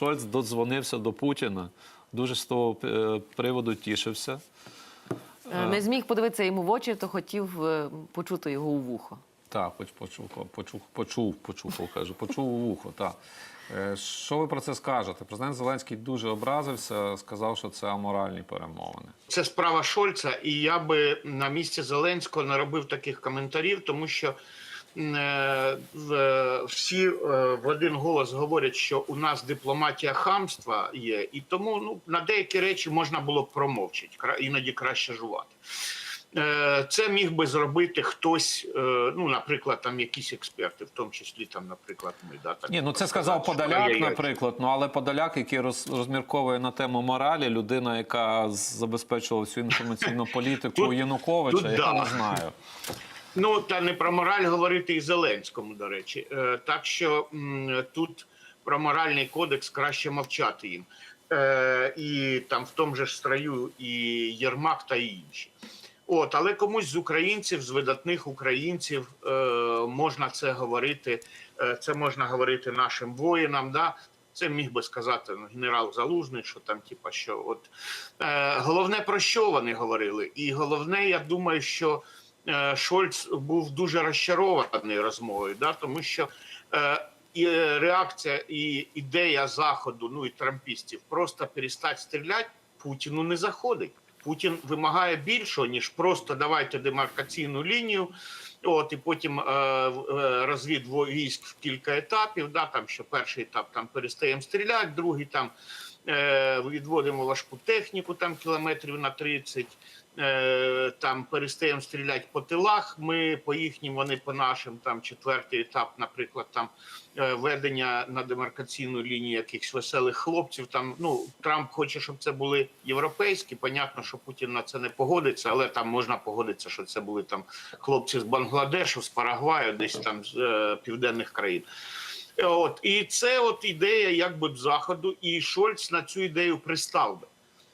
Шольц додзвонився до Путіна. Дуже з того е, приводу тішився. Е, Не зміг подивитися йому в очі, то хотів е, почути його у вухо. Так, поч- почув, почув, почув, почув, кажу, почув у вухо. Так. Що ви про це скажете? Президент Зеленський дуже образився, сказав, що це аморальні перемовини. Це справа Шольца, і я би на місці Зеленського не робив таких коментарів, тому що всі е, в один голос говорять, що у нас дипломатія хамства є, і тому ну, на деякі речі можна було б промовчати, кра- іноді краще жувати. Е, Це міг би зробити хтось, е, ну, наприклад, там якісь експерти, в тому числі там, наприклад, ми да, так Ні, ну це сказав Подоляк, наприклад. Ну але Подоляк, який роз, розмірковує на тему моралі, людина, яка забезпечувала всю інформаційну політику Януковича, я не знаю. Ну та не про мораль говорити і Зеленському, до речі. Е, так що тут про моральний кодекс краще мовчати їм. Е, і там в тому ж строю і Єрмак та інші. От, але комусь з українців, з видатних українців, е, можна це говорити. Е, це можна говорити нашим воїнам. Да? Це міг би сказати ну, генерал Залужний, що там, типа, що от е, головне про що вони говорили, і головне, я думаю, що Шольц був дуже розчарований розмовою, да, тому що е, і е, реакція і ідея заходу, ну і трампістів, просто перестати стріляти Путіну не заходить. Путін вимагає більшого ніж просто давайте демаркаційну лінію. От і потім е, е, розвід військ в кілька етапів. Да, там що перший етап там перестаємо стріляти, другий там е, відводимо важку техніку там кілометрів на 30, е, там перестаємо стріляти по тилах. Ми по їхнім, вони по нашим. Там четвертий етап, наприклад, там е, ведення на демаркаційну лінію якихось веселих хлопців. Там ну Трамп хоче, щоб це були європейські. Понятно, що Путін на це не погодиться, але там можна погодитися, що це були там хлопці з Бангладешу, з Парагваю, десь там з е, південних країн. Е, От і це от ідея, якби б заходу, і Шольц на цю ідею пристав би.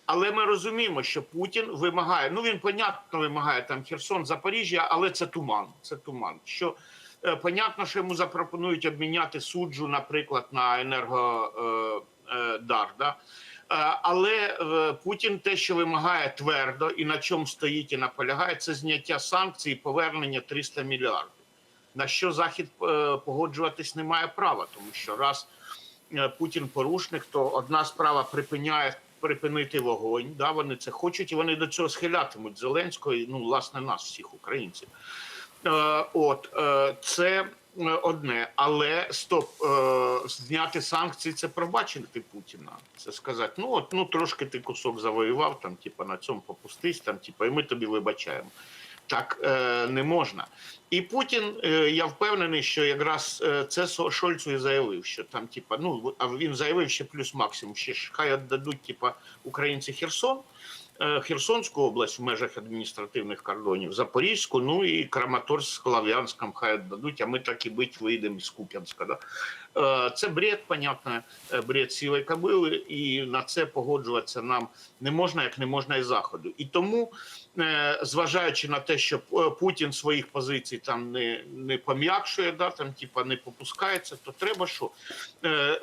Але ми розуміємо, що Путін вимагає. Ну він понятно вимагає там Херсон, Запоріжжя, але це туман. Це туман. Що е, понятно, що йому запропонують обміняти суджу, наприклад, на енергодар. Е, е, да? Е, Але е, Путін те, що вимагає твердо і на чому стоїть і наполягає, це зняття санкцій повернення 300 мільярдів. На що Захід е, погоджуватись не має права, тому що раз е, Путін порушник, то одна справа припиняє припинити вогонь. Да, вони це хочуть, і вони до цього схилятимуть Зеленського, і, ну власне нас, всіх українців. Е, от це одне, але стоп, зняти санкції це пробачити Путіна. Це сказати, ну от ну трошки ти кусок завоював, там, типа на цьому попустись, там, типа, і ми тобі вибачаємо. Так е, не можна. І Путін, е, я впевнений, що якраз е, це Шольцу і заявив, що там, типа, ну а він заявив ще плюс максимум, ще ж хай віддадуть, типа, українці Херсон. е, Херсонську область в межах адміністративних кордонів, Запорізьку, ну і Краматорськ з Слав'янськом хай дадуть, а ми так і бить вийдемо з Куп'янська. Да? Е, Це бред, понятно, е, бред сівої кобили, і на це погоджуватися нам не можна, як не можна і заходу. І тому, е, зважаючи на те, що Путін своїх позицій там не, не пом'якшує, да, там, типа, не попускається, то треба що?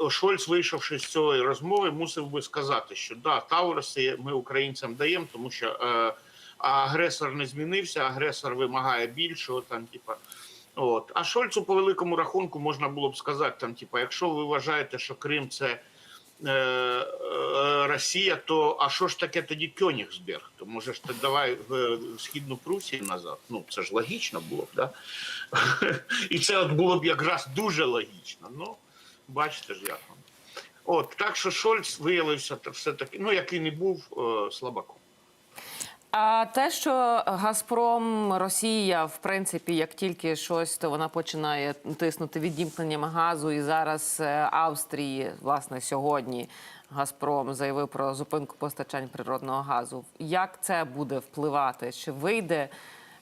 Шольц, вийшовши з цієї розмови, мусив би сказати, що да, Тауруси ми українцям даємо, тому що агресор не змінився, агресор вимагає більшого, там, типа. От. А Шольцу по великому рахунку можна було б сказати, там, типа, якщо ви вважаєте, що Крим це е, е, Росія, то а що ж таке тоді Кьонігсберг? То може ж ти давай в, в Східну Прусію назад? Ну це ж логічно було б, да? І це от було б якраз дуже логічно. Ну, бачите ж як. От, так що Шольц виявився та все-таки, ну, який не був е, слабаком. А те, що Газпром, Росія, в принципі, як тільки щось, то вона починає тиснути відімкненням газу. І зараз е, Австрії, власне, сьогодні Газпром заявив про зупинку постачань природного газу. Як це буде впливати? Чи вийде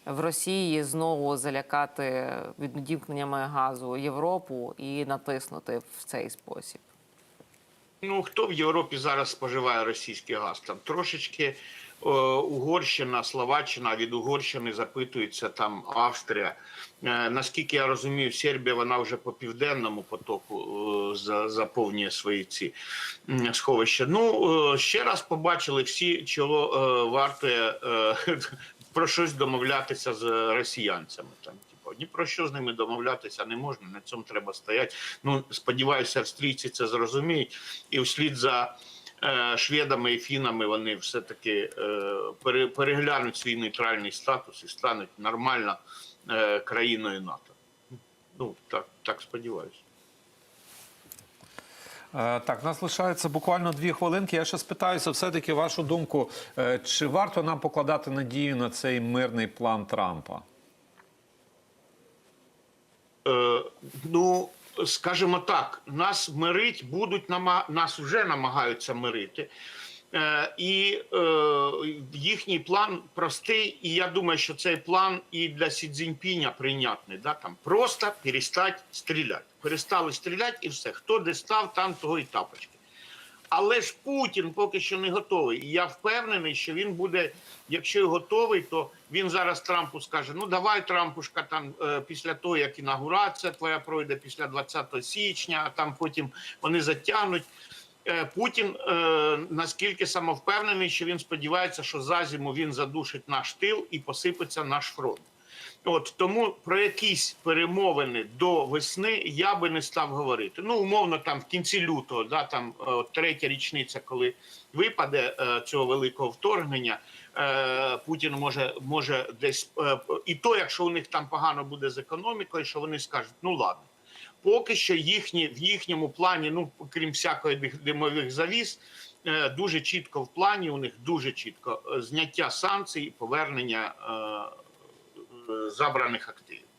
в Росії знову залякати відімкненнями газу Європу і натиснути в цей спосіб? Ну, хто в Європі зараз споживає російський газ? Там трошечки Угорщина, Словаччина, від Угорщини запитується там Австрія. Е, Наскільки я розумію, Сербія вона вже по південному потоку е, за- заповнює свої ці сховища. Ну е, ще раз побачили всі, чого е, вартує е, про щось домовлятися з росіянцями. Там типу, ні про що з ними домовлятися не можна. На цьому треба стояти. Ну сподіваюся, австрійці це зрозуміють, і вслід за е, шведами і фінами вони все таки е, переглянуть свій нейтральний статус і стануть нормально е, країною НАТО. Ну так, так сподіваюся. Е, Так, у нас лишається буквально дві хвилинки. Я ще спитаюся, все-таки вашу думку, е, чи варто нам покладати надію на цей мирний план Трампа? Е, ну, скажімо так, нас мирить, будуть нас вже намагаються мирити. Е, і е, їхній план простий, і я думаю, що цей план і для Сі Цзіньпіня прийнятний. Да? Там просто перестати стріляти. Перестали стріляти і все. Хто де став, там того і тапочки. Але ж Путін поки що не готовий. І я впевнений, що він буде, якщо і готовий, то він зараз Трампу скаже: ну давай, Трампушка, там е, після того, як інаугурація твоя пройде після 20 січня, а там потім вони затягнуть. Е, Путін е, наскільки самовпевнений, що він сподівається, що за зиму він задушить наш тил і посипеться наш фронт. От тому про якісь перемовини до весни я би не став говорити. Ну, умовно, там в кінці лютого, да, там е, третя річниця, коли випаде е, цього великого вторгнення, е, Путін може, може десь е, і то, якщо у них там погано буде з економікою, що вони скажуть, ну ладно. Поки що їхні в їхньому плані, ну крім всякої димових завіс, е, дуже чітко в плані. У них дуже чітко е, зняття санкцій і повернення е, е, забраних активів.